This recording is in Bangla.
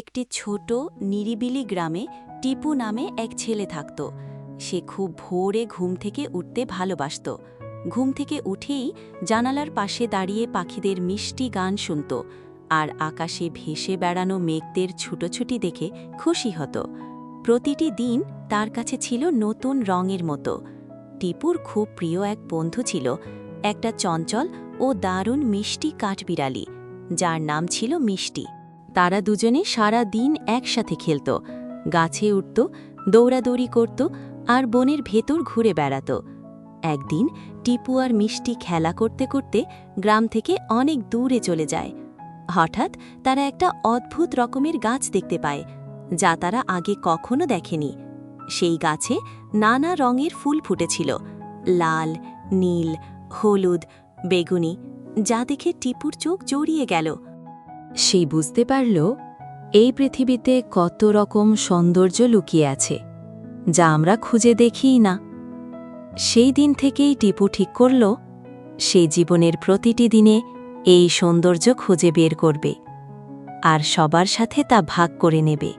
একটি ছোট, নিরিবিলি গ্রামে টিপু নামে এক ছেলে থাকত। সে খুব ভোরে ঘুম থেকে উঠতে ভালোবাসত। ঘুম থেকে উঠেই জানালার পাশে দাঁড়িয়ে পাখিদের মিষ্টি গান শুনত আর আকাশে ভেসে বেড়ানো মেঘদের ছুটোছুটি দেখে খুশি হতো। প্রতিটি দিন তার কাছে ছিল নতুন রঙের মতো। টিপুর খুব প্রিয় এক বন্ধু ছিল, একটা চঞ্চল ও দারুণ মিষ্টি কাঠবিড়ালি, যার নাম ছিল মিষ্টি। তারা দুজনে সারা দিন একসাথে খেলত। গাছে উঠত, দৌড়াদৌড়ি করত আর বনের ভেতর ঘুরে বেড়াত। একদিন টিপু আর মিষ্টি খেলা করতে করতে গ্রাম থেকে অনেক দূরে চলে যায়। হঠাৎ তারা একটা অদ্ভুত রকমের গাছ দেখতে পায়, যা তারা আগে কখনো দেখেনি। সেই গাছে নানা রঙের ফুল ফুটেছিল, লাল, নীল, হলুদ, বেগুনি, যা দেখে টিপুর চোখ জড়িয়ে গেল। সেই বুঝতে পারল, এই পৃথিবীতে কত রকম সৌন্দর্য লুকিয়ে আছে, যা আমরা খুঁজে দেখিই না। সেই দিন থেকেই টিপু ঠিক করল, সে জীবনের প্রতিটি দিনে এই সৌন্দর্য খুঁজে বের করবে, আর সবার সাথে তা ভাগ করে নেবে।